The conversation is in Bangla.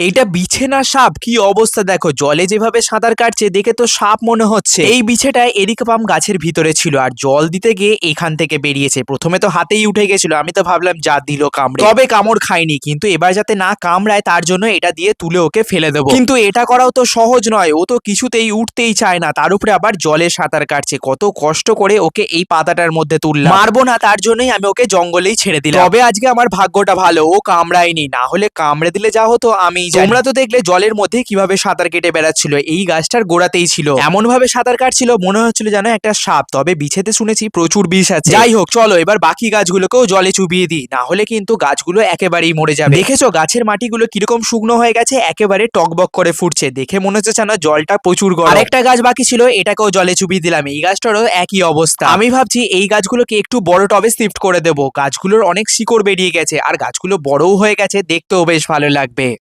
এইটা বিছে না সাপ, কি অবস্থা দেখো? জলে যেভাবে সাঁতার কাটছে, দেখে তো সাপ মনে হচ্ছে। এই বিছেটা এরিকা পাম গাছের ভিতরে ছিল আর জল দিতে গিয়ে এখান থেকে বেরিয়েছে। প্রথমে তো হাতেই উঠে গেছিল, আমি তো ভাবলাম, যা দিল কামড়ে। তবে কামড় খায়নি, কিন্তু এবার যাতে না কামড়ায়, তার জন্য এটা দিয়ে তুলে ওকে ফেলে দেবো। কিন্তু এটা করাও তো সহজ নয়, ও তো কিছুতেই উঠতেই চায় না। তার উপরে আবার জলে সাঁতার কাটছে, কত কষ্ট করে ওকে এই পাতাটার মধ্যে তুললাম। মারবো না, তার জন্যই আমি ওকে জঙ্গলেই ছেড়ে দিলাম। তবে আজকে আমার ভাগ্যটা ভালো, ও কামড়ায়নি, না হলে কামড়ে দিলে যা হতো, আমি তোমরা তো দেখলে জলের মধ্যে কীভাবে সাঁতার কেটে বেড়াচ্ছিল। এই গাছটার গোড়াতেই ছিল। এমন ভাবে সাঁতার কাটছিল মনে হচ্ছিল যেন একটা সাপ। তবে বিছেতে শুনেছি প্রচুর বিষ আছে। যাই হোক চলো এবার বাকি গাছগুলোকেও জলে চুবিয়ে দিই। না হলে কিন্তু গাছগুলো একেবারেই মরে যাবে। দেখেছ গাছের মাটিগুলো কীরকম শুকনো হয়ে গেছে? একেবারে টকবক করে ফুটছে। দেখে মনে হচ্ছে যেন জলটা প্রচুর গরম। আরেকটা গাছ বাকি ছিল এটাকেও জলে চুবিয়ে দিলাম। এই গাছটারও একই অবস্থা। আমি ভাবছি এই গাছগুলোকে একটু বড় টবে শিফট করে দেবো। গাছগুলোর অনেক শিকড় বেরিয়ে গেছে। আর গাছগুলো বড়ও হয়ে গেছে। দেখতেও বেশ ভালো লাগবে।